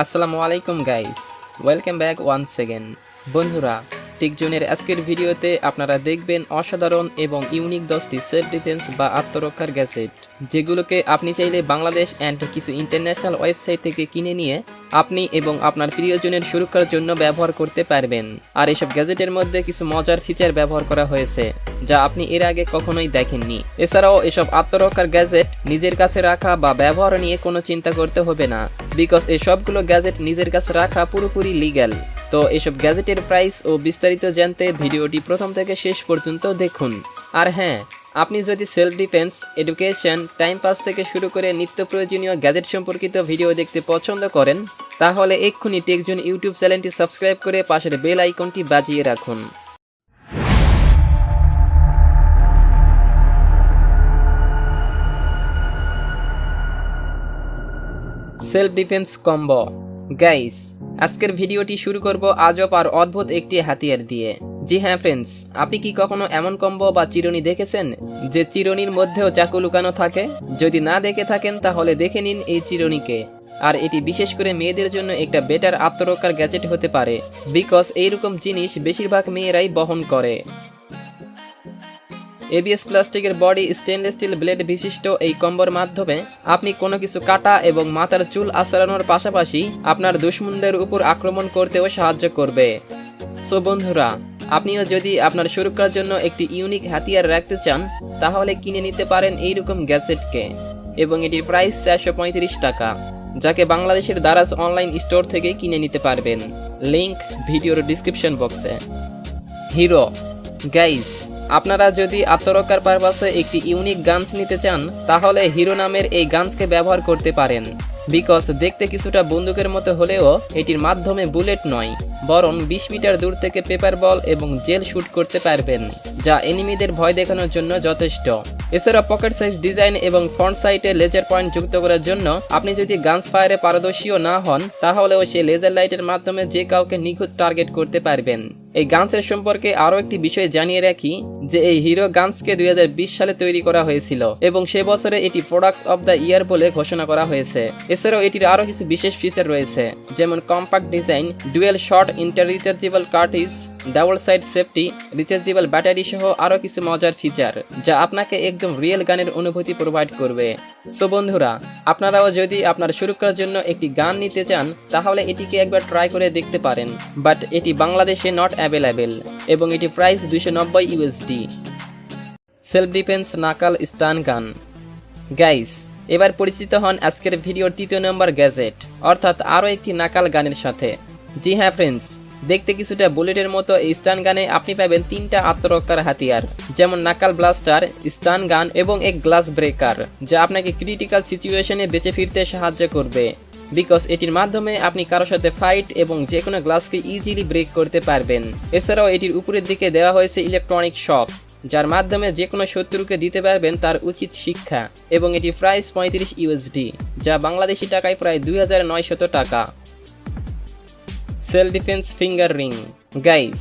আসসালামু আলাইকুম guys welcome back once second বন্ধুরা, টিকজনের আজকের ভিডিওতে আপনারা দেখবেন অসাধারণ এবং ইউনিক দশটি সেলফ ডিফেন্স বা আত্মরক্ষার গ্যাজেট যেগুলোকে আপনি চাইলে বাংলাদেশ অ্যান্ড কিছু ইন্টারন্যাশনাল ওয়েবসাইট থেকে কিনে নিয়ে আপনি এবং আপনার প্রিয়জনের সুরক্ষার জন্য ব্যবহার করতে পারবেন। আর এসব গ্যাজেটের মধ্যে কিছু মজার ফিচার ব্যবহার করা হয়েছে, যা আপনি এর আগে কখনোই দেখেননি। এছাড়াও এসব আত্মরক্ষার গ্যাজেট নিজের কাছে রাখা বা ব্যবহার নিয়ে কোনো চিন্তা করতে হবে না বিকজ এই সবগুলো গ্যাজেট নিজের কাছে রাখা পুরোপুরি লিগ্যাল তো এসব গ্যাজেটের প্রাইস ও বিস্তারিত জানতে ভিডিওটি প্রথম থেকে শেষ পর্যন্ত দেখুন। আর হ্যাঁ আপনি যদি self defence education time pass থেকে শুরু করে নিত্য প্রয়োজনীয় গ্যাজেট সম্পর্কিত ভিডিও দেখতে পছন্দ করেন, তাহলে এক্ষুনি টেকজন ইউটিউব চ্যানেলটি সাবস্ক্রাইব করে পাশের বেল আইকনটি বাজিয়ে রাখুন। সেলফ ডিফেন্স কম্বো গাইস আজকের ভিডিওটি শুরু করব আজব আর অদ্ভুত একটি হাতিয়ার দিয়ে। জি হ্যাঁ ফ্রেন্ডস আপনি কি কখনো এমন কম্বো বা চিরুনি দেখেছেন যে চিরুনির মধ্যেও চাকু লুকানো থাকে? যদি না দেখে থাকেন, তাহলে দেখে নিন এই চিরুনিকে। আর এটি বিশেষ করে মেয়েদের জন্য একটা বেটার আত্মরক্ষার গ্যাজেট হতে পারে বিকজ এইরকম জিনিস বেশিরভাগ মেয়েরাই বহন করে। এবিএস প্লাস্টিকের বডি স্টেনলেস স্টিল ব্লেড বিশিষ্ট এই কম্বর মাধ্যমে আপনি কোনো কিছু কাটা এবং মাথার চুল আঁচড়ানোর পাশাপাশি আপনার দুশ্মনদের উপর আক্রমণ করতেও সাহায্য করবে। সো বন্ধুরা আপনিও যদি আপনার সুরক্ষার জন্য একটি ইউনিক হাতিয়ার রাখতে চান, তাহলে কিনে নিতে পারেন এইরকম গ্যাজেটকে। এবং এটির প্রাইস চারশো পঁয়ত্রিশ টাকা, যাকে বাংলাদেশের দারাজ অনলাইন স্টোর থেকে কিনে নিতে পারবেন। লিংক ভিডিওর ডিসক্রিপশন বক্সে হিরো গাইস আপনারা যদি আত্মরক্ষার পারপাসে একটি ইউনিক গানস নিতে চান, তাহলে হিরো নামের এই গানসকে ব্যবহার করতে পারেন। বিকজ দেখতে কিছুটা বন্দুকের মতো হলেও এটির মাধ্যমে বুলেট নয়, বরং বিশ মিটার দূর থেকে পেপার বল এবং জেল শুট করতে পারবেন, যা এনিমিদের ভয় দেখানোর জন্য যথেষ্ট। এছাড়া পকেট সাইজ ডিজাইন এবং ফ্রন্ট সাইটে লেজার পয়েন্ট যুক্ত করার জন্য আপনি যদি গানস ফায়ারে পারদর্শীও না হন, তাহলেও সে লেজার লাইটের মাধ্যমে যে কাউকে নিখুঁত টার্গেট করতে পারবেন। এই গান্সের সম্পর্কে আরও একটি বিষয় জানিয়ে রাখি যে এই হিরো গান্সকে দুই হাজার বিশ সালে তৈরি করা হয়েছিল এবং সে বছরে এটি প্রোডাক্টস অব দ্য ইয়ার বলে ঘোষণা করা হয়েছে। এছাড়াও এটির আরও কিছু বিশেষ ফিচার রয়েছে, যেমন compact design dual short inter rechargeable cartridge double side safety, rechargeable battery সহ আরও কিছু মজার ফিচার, যা আপনাকে একদম রিয়েল গানের অনুভূতি প্রোভাইড করবে। সো বন্ধুরা, আপনারাও যদি আপনার সুরক্ষার জন্য একটি গান নিতে চান, তাহলে এটিকে একবার ট্রাই করে দেখতে পারেন। বাট এটি বাংলাদেশে নট অ্যাভেলেবেল এবং এটি প্রাইস দুশো নব্বই ইউএসডি সেলফ ডিফেন্স নাকাল স্টান গান। গাইস এবার পরিচিত হন আজকের ভিডিওর তৃতীয় নম্বর গ্যাজেট, অর্থাৎ আরও একটি নাকাল গানের সাথে। জি হ্যাঁ ফ্রেন্ডস দেখতে কিছুটা বুলেটের মতো এই স্টান গানে আপনি পাবেন তিনটা আত্মরক্ষার হাতিয়ার, যেমন নাকাল ব্লাস্টার, স্টান গান এবং এক গ্লাস ব্রেকার, যা আপনাকে ক্রিটিক্যাল সিচুয়েশনে বেঁচে ফিরতে সাহায্য করবে। বিকজ এটির মাধ্যমে আপনি কারোর সাথে ফাইট এবং যে কোনো গ্লাসকে ইজিলি ব্রেক করতে পারবেন। এছাড়াও এটির উপরের দিকে দেওয়া হয়েছে ইলেকট্রনিক শক যার মাধ্যমে যে কোনো শত্রুকে দিতে পারবেন তার উচিত শিক্ষা, এবং এটি প্রাইস পঁয়ত্রিশ ইউএসডি যা বাংলাদেশি টাকায় প্রায় দুই টাকা। Self defence finger ring guys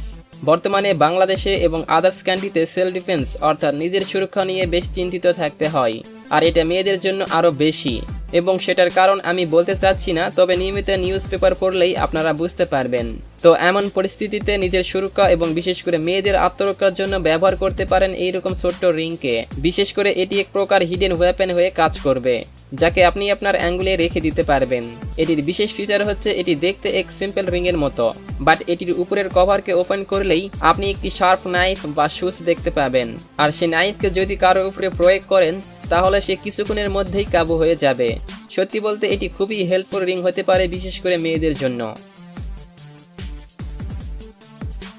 বর্তমানে বাংলাদেশে এবং আদার্স কান্ট্রিতে সেলফ ডিফেন্স অর্থাৎ নিজের সুরক্ষা নিয়ে বেশ চিন্তিত থাকতে হয়, আর এটা মেয়েদের জন্য আরও বেশি। এবং সেটার কারণ আমি বলতে চাচ্ছি না, তবে নিয়মিত নিউজ পেপার পড়লেই আপনারা বুঝতে পারবেন। তো এমন পরিস্থিতিতে নিজের সুরক্ষা এবং বিশেষ করে মেয়েদের আত্মরক্ষার জন্য ব্যবহার করতে পারেন এইরকম ছোট্ট রিংকে বিশেষ করে এটি এক প্রকার হিডেন ওয়েপেন হয়ে কাজ করবে। যাকে আপনি আপনার অ্যাঙ্গুলে রেখে দিতে পারবেন। এটির বিশেষ ফিচার হচ্ছে এটি দেখতে এক সিম্পল রিংয়ের মতো বাট এটির উপরের কভারকে ওপেন করলেই আপনি একটি শার্প নাইফ বা শুজ দেখতে পাবেন। আর সেই নাইফকে যদি কারোর উপরে প্রয়োগ করেন, তাহলে সে কিছুক্ষণের মধ্যেই কাবু হয়ে যাবে। সত্যি বলতে এটি খুবই হেল্পফুল রিং হতে পারে বিশেষ করে মেয়েদের জন্য।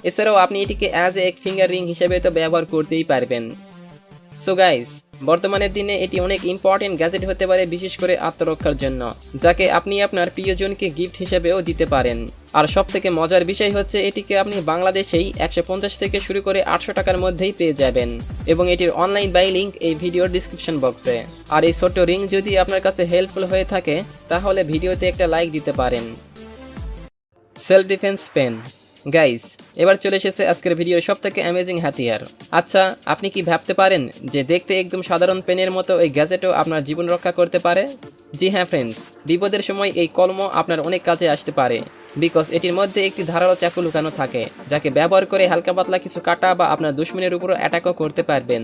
এছাড়াও আপনি এটিকে অ্যাজ এ এক ফিঙ্গার রিং হিসেবে তো ব্যবহার করতেই পারবেন। সো গাইস বর্তমানের দিনে এটি অনেক ইম্পর্টেন্ট গ্যাজেট হতে পারে, বিশেষ করে আত্মরক্ষার জন্য, যাকে আপনি আপনার প্রিয়জনকে গিফট হিসেবেও দিতে পারেন। আর সব থেকে মজার বিষয় হচ্ছে, এটিকে আপনি বাংলাদেশেই একশো পঞ্চাশ থেকে শুরু করে আটশো টাকার মধ্যেই পেয়ে যাবেন, এবং এটির অনলাইন বাই লিঙ্ক এই ভিডিওর ডিসক্রিপশন বক্সে আর এই ছোট্ট রিং যদি আপনার কাছে হেল্পফুল হয়ে থাকে, তাহলে ভিডিওতে একটা লাইক দিতে পারেন। সেলফ ডিফেন্স পেন গাইস এবার চলে এসেছে আজকের ভিডিওর সব থেকে অ্যামেজিং হাতিয়ার। আচ্ছা আপনি কি ভাবতে পারেন যে দেখতে একদম সাধারণ পেনের মতো এই গ্যাজেটও আপনার জীবন রক্ষা করতে পারে? জি হ্যাঁ ফ্রেন্ডস বিপদের সময় এই কলম আপনার অনেক কাজে আসতে পারে। বিকজ এটির মধ্যে একটি ধারালো চাকু লুকানো থাকে, যাকে ব্যবহার করে হালকা পাতলা কিছু কাটা বা আপনার দুশ্মনের উপরও অ্যাটাকও করতে পারবেন।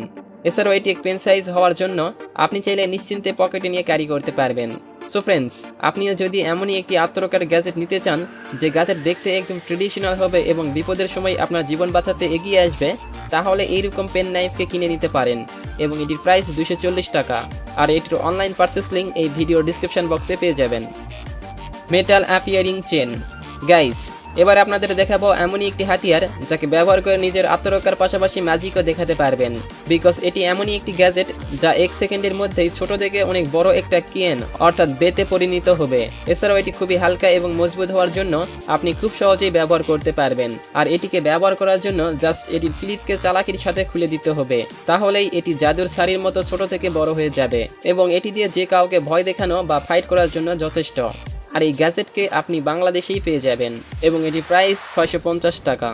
এছাড়াও এটি পেন সাইজ হওয়ার জন্য আপনি চাইলে নিশ্চিন্তে পকেটে নিয়ে ক্যারি করতে পারবেন। সো ফ্রেন্ডস আপনিও যদি এমনই একটি আত্মরক্ষার গ্যাজেট নিতে চান, যে গ্যাজেট দেখতে একদম ট্রেডিশনাল হবে এবং বিপদের সময় আপনার জীবন বাঁচাতে এগিয়ে আসবে, তাহলে এইরকম পেন নাইফকে কিনে নিতে পারেন এবং এটির প্রাইস দুশো টাকা। আর এটির অনলাইন পার্সেস লিঙ্ক এই ভিডিও ডিসক্রিপশন বক্সে পেয়ে যাবেন। মেটাল অ্যাপিয়ারিং চেন গাইস এবার আপনাদের দেখাবো এমনই একটি হাতিয়ার যাকে ব্যবহার করে নিজের আত্মরক্ষার পাশাপাশি ম্যাজিকও দেখাতে পারবেন। বিকজ এটি এমনই একটি গ্যাজেট যা এক সেকেন্ডের মধ্যেই ছোট থেকে অনেক বড় একটা কিয়েন অর্থাৎ বেতে পরিণত হবে। এছাড়াও এটি খুবই হালকা এবং মজবুত হওয়ার জন্য আপনি খুব সহজেই ব্যবহার করতে পারবেন। আর এটিকে ব্যবহার করার জন্য জাস্ট এটির ক্লিপকে চালাকির সাথে খুলে দিতে হবে। তাহলেই এটি জাদুর শাড়ির মতো ছোট থেকে বড় হয়ে যাবে। এবং এটি দিয়ে যে কাউকে ভয় দেখানো বা ফাইট করার জন্য যথেষ্ট। আর এই গ্যাজেটকে আপনি বাংলাদেশেই পেয়ে যাবেন এবং এটি প্রাইস ছয়শো পঞ্চাশ টাকা।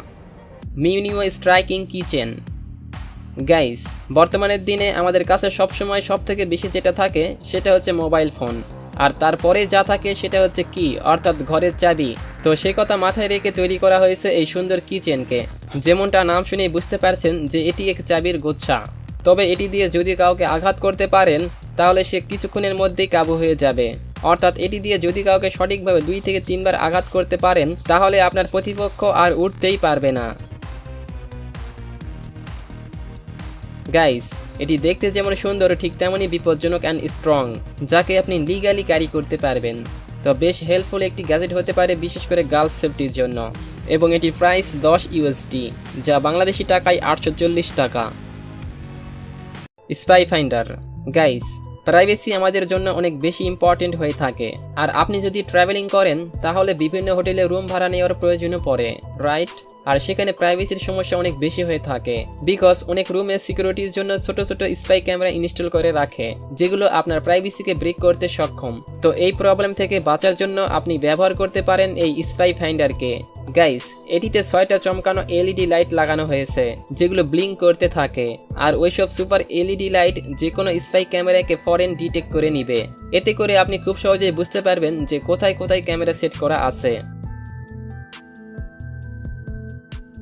মিউনিও স্ট্রাইকিং কিচেন। গাইস, বর্তমানের দিনে আমাদের কাছে সবসময় সব থেকে বেশি যেটা থাকে সেটা হচ্ছে মোবাইল ফোন। আর তারপরে যা থাকে সেটা হচ্ছে কি, অর্থাৎ ঘরের চাবি। তো সে কথা মাথায় রেখে তৈরি করা হয়েছে এই সুন্দর কিচেনকে। যেমনটা নাম শুনেই বুঝতে পারছেন যে এটি এক চাবির গোচ্ছা। তবে এটি দিয়ে যদি কাউকে আঘাত করতে পারেন তাহলে সে কিছুক্ষণের মধ্যেই কাবু হয়ে যাবে। অর্থাৎ এটি দিয়ে যদি কাউকে সঠিকভাবে দুই থেকে তিনবার আঘাত করতে পারেন, তাহলে আপনার প্রতিপক্ষ আর উঠতেই পারবে না। গাইস, এটি দেখতে যেমন সুন্দর, ঠিক তেমনই বিপজ্জনক অ্যান্ড স্ট্রং যাকে আপনি লিগালি ক্যারি করতে পারবেন। তো বেশ হেল্পফুল একটি গ্যাজেট হতে পারে, বিশেষ করে গার্লস সেফটির জন্য। এবং এটির প্রাইস দশ ইউএসডি যা বাংলাদেশি টাকায় আটশো চল্লিশ টাকা। স্পাই ফাইন্ডার গাইস প্রাইভেসি আমাদের জন্য অনেক বেশি ইম্পর্টেন্ট হয়ে থাকে। আর আপনি যদি ট্রাভেলিং করেন, তাহলে বিভিন্ন হোটেলে রুম ভাড়া নেওয়ার প্রয়োজনও পড়ে রাইট আর সেখানে প্রাইভেসির সমস্যা অনেক বেশি হয়ে থাকে। বিকজ অনেক রুমে সিকিউরিটির জন্য ছোট ছোট স্পাই ক্যামেরা ইনস্টল করে রাখে, যেগুলো আপনার প্রাইভেসিকে ব্রেক করতে সক্ষম। তো এই প্রবলেম থেকে বাঁচার জন্য আপনি ব্যবহার করতে পারেন এই স্পাই ফাইন্ডারকে গাইস এটিতে ছয়টা চমকানো এলইডি লাইট লাগানো হয়েছে, যেগুলো ব্লিঙ্ক করতে থাকে। আর ওইসব সুপার এলইডি লাইট যে কোনো স্পাই ক্যামেরাকে ফরেন ডিটেক্ট করে নিবে। এতে করে আপনি খুব সহজেই বুঝতে পারবেন যে কোথায় কোথায় ক্যামেরা সেট করা আছে।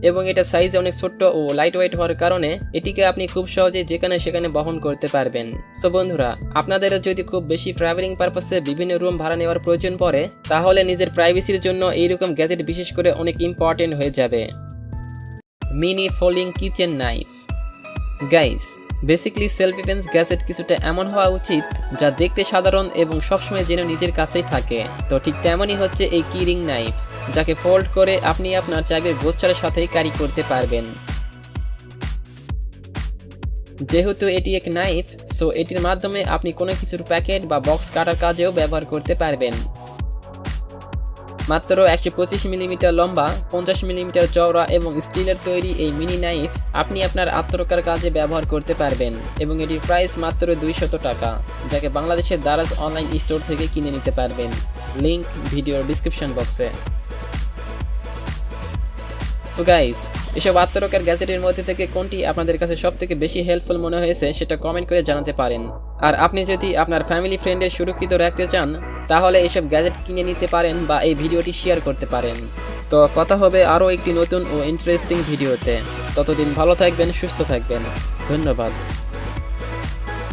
এবং এটা সাইজে অনেক ছোট্ট ও লাইট ওয়েট হওয়ার কারণে এটিকে আপনি খুব সহজে যেখানে সেখানে বহন করতে পারবেন। সো বন্ধুরা, আপনাদের যদি খুব বেশি ট্রাভেলিং পারপাসে বিভিন্ন রুম ভাড়া নেওয়ার প্রয়োজন পড়ে, তাহলে নিজের প্রাইভেসির জন্য এইরকম গ্যাজেট বিশেষ করে অনেক ইম্পর্টেন্ট হয়ে যাবে। Mini folding kitchen knife guys basically self defence gadget কিছুটা এমন হওয়া উচিত যা দেখতে সাধারণ এবং সবসময় যেন নিজের কাছেই থাকে। তো ঠিক তেমনই হচ্ছে এই কিরিং নাইফ যাকে ফোল্ড করে আপনি আপনার চাবির গোচ্ছার সাথেই ক্যারি করতে পারবেন। যেহেতু এটি এক নাইফ সো এটির মাধ্যমে আপনি কোনো কিছুর প্যাকেট বা বক্স কাটার কাজেও ব্যবহার করতে পারবেন। মাত্র একশো পঁচিশ মিলিমিটার লম্বা, পঞ্চাশ মিলিমিটার চওড়া এবং স্টিলের তৈরি এই মিনি নাইফ আপনি আপনার আত্মরক্ষার কাজে ব্যবহার করতে পারবেন এবং এটির প্রাইস মাত্র দুইশত টাকা, যাকে বাংলাদেশের দারাজ অনলাইন স্টোর থেকে কিনে নিতে পারবেন। লিংক ভিডিওর ডিসক্রিপশন বক্সে সো গাইস এসব আত্মরক্ষার গ্যাজেটের মধ্যে থেকে কোনটি আপনাদের কাছে সব থেকে বেশি হেল্পফুল মনে হয়েছে সেটা কমেন্ট করে জানাতে পারেন। আর আপনি যদি আপনার ফ্যামিলি ফ্রেন্ডের সুরক্ষিত রাখতে চান, তাহলে এসব গ্যাজেট কিনে নিতে পারেন বা এই ভিডিওটি শেয়ার করতে পারেন। তো কথা হবে আরও একটি নতুন ও ইন্টারেস্টিং ভিডিওতে। ততদিন ভালো থাকবেন, সুস্থ থাকবেন। ধন্যবাদ।